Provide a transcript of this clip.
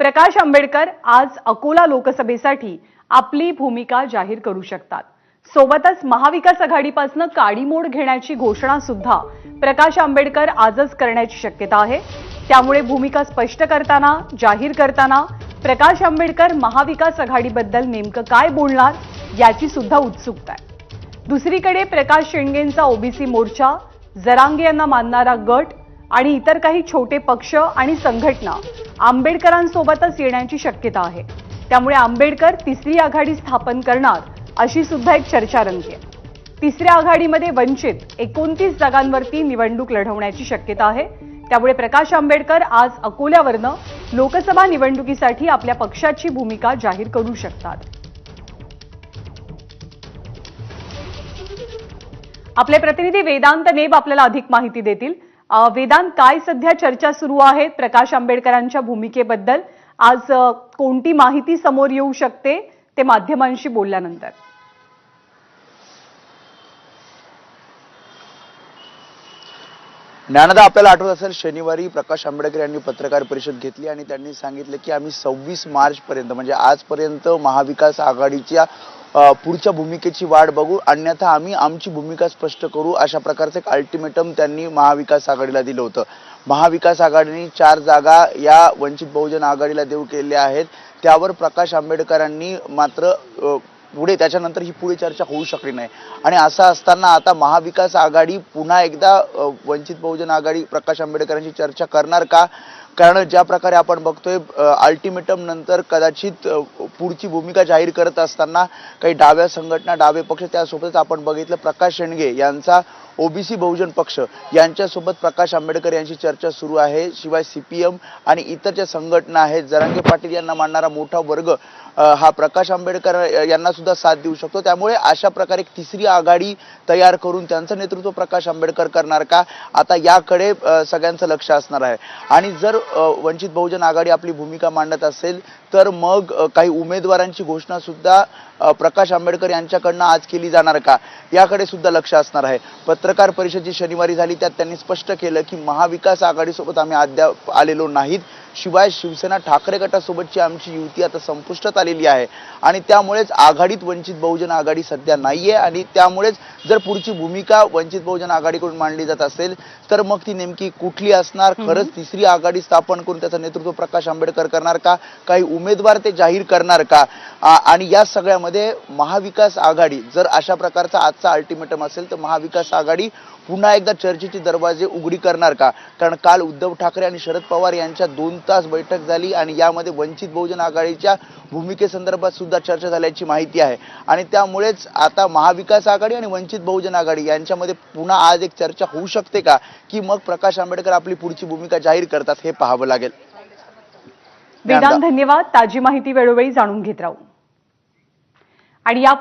प्रकाश आंबेडकर आज अकोला लोकसभेसाठी आपली भूमिका जाहीर करू शकतात. सोबतच महाविकास आघाडीपासून काडीमोड घेण्याची घोषणा सुद्धा प्रकाश आंबेडकर आजच करण्याची शक्यता आहे. त्यामुळे भूमिका स्पष्ट करताना जाहीर करताना प्रकाश आंबेडकर महाविकास आघाडीबद्दल नेमकं काय बोलणार याची सुद्धा उत्सुकता आहे. दुसरीकडे प्रकाश शेंडगेंचा ओबीसी मोर्चा जरांगे यांना मानणारा गट आणि इतर काही छोटे पक्ष आणि संघटना आंबेडकरांसोबतच येण्याची शक्यता आहे. त्यामुळे आंबेडकर तिसरी आघाडी स्थापन करणार अशी सुद्धा एक चर्चा रंगते तिसऱ्या आघाडीमध्ये वंचित एकोणतीस जागांवरती निवडणूक लढवण्याची शक्यता आहे. त्यामुळे प्रकाश आंबेडकर आज अकोल्यावरनं लोकसभा निवडणुकीसाठी आपल्या पक्षाची भूमिका जाहीर करू शकतात. आपले प्रतिनिधी वेदांत नेब आपल्याला अधिक माहिती देतील. वेदांत काय सध्या चर्चा सुरू आहे प्रकाश आंबेडकरांच्या भूमिकेबद्दल? आज कोणती माहिती समोर येऊ शकते ते माध्यमांशी बोलल्यानंतर. ज्ञानदा आपल्याला आठवत असेल शनिवारी प्रकाश आंबेडकर यांनी पत्रकार परिषद घेतली आणि त्यांनी सांगितलं की आम्ही सव्वीस मार्च पर्यंत म्हणजे आजपर्यंत महाविकास आघाडीच्या पुढच्या भूमिकेची वाट बघू. अन्यथा आम्ही आमची भूमिका स्पष्ट करू अशा प्रकारचं एक अल्टिमेटम त्यांनी महाविकास आघाडीला दिलं होतं. महाविकास आघाडीने चार जागा या वंचित बहुजन आघाडीला देऊ केल्या आहेत. त्यावर प्रकाश आंबेडकरांनी मात्र पुढे त्याच्यानंतर ही पुढे चर्चा होऊ शकली नाही. आणि असं असताना आता महाविकास आघाडी पुन्हा एकदा वंचित बहुजन आघाडी प्रकाश आंबेडकरांची चर्चा करणार का? कारण ज्या प्रकारे आपण बघतोय अल्टिमेटम नंतर कदाचित पुढची भूमिका जाहीर करत असताना काही डाव्या संघटना डावे पक्ष त्यासोबतच आपण बघितलं प्रकाश शेंडगे यांचा ओबीसी बहुजन पक्ष. यांच्यासोबत प्रकाश आंबेडकर यांची चर्चा सुरू आहे. शिवाय सीपीएम आणि इतर ज्या संघटना आहेत. जरांगे पाटील यांना मानणारा मोठा वर्ग हा प्रकाश आंबेडकर यांना सुद्धा साथ देऊ शकतो. त्यामुळे अशा प्रकारे एक तिसरी आघाडी तयार करून त्यांचं नेतृत्व प्रकाश आंबेडकर करणार का? आता याकडे सगळ्यांचं लक्ष असणार आहे. आणि जर वंचित बहुजन आघाडी आपली भूमिका मांडत असेल तर मग काही उमेदवारांची घोषणा सुद्धा प्रकाश आंबेडकर यांच्याकडनं आज केली जाणार का? याकडे सुद्धा लक्ष असणार आहे. पत्रकार परिषद जी शनिवारी झाली त्यात त्यांनी स्पष्ट केलं की महाविकास आघाडीसोबत आम्ही अद्याप आलेलो नाहीत. शिवाय शिवसेना ठाकरे गटासोबतची आमची युती आता संपुष्टात आलेली आहे. आणि त्यामुळेच आघाडीत वंचित बहुजन आघाडी सध्या नाहीये आणि त्यामुळेच जर पुढची भूमिका वंचित बहुजन आघाडीकडून मांडली जात असेल तर मग ती नेमकी कुठली असणार? खरंच तिसरी आघाडी स्थापन करून त्याचं नेतृत्व प्रकाश आंबेडकर करणार का? काही उमेदवार ते जाहीर करणार का? आणि या सगळ्यामध्ये महाविकास आघाडी जर अशा प्रकारचा आजचा अल्टिमेटम असेल तर महाविकास आघाडी पुन्हा एकदा चर्चेचे दरवाजे उघडी करणार का? कारण काल उद्धव ठाकरे आणि शरद पवार यांच्या दोन तास बैठक झाली आणि यामध्ये वंचित बहुजन आघाडीच्या भूमिकेसंदर्भात सुद्धा चर्चा झाल्याची माहिती आहे. आणि त्यामुळेच आता महाविकास आघाडी आणि वंचित बहुजन आघाडी यांच्यामध्ये पुन्हा आज एक चर्चा होऊ शकते का? की मग प्रकाश आंबेडकर आपली पुढची भूमिका जाहीर करतात हे पाहावं लागेल. वेदांत धन्यवाद. ताजी माहिती वेळोवेळी जाणून घेत राहू. आणि या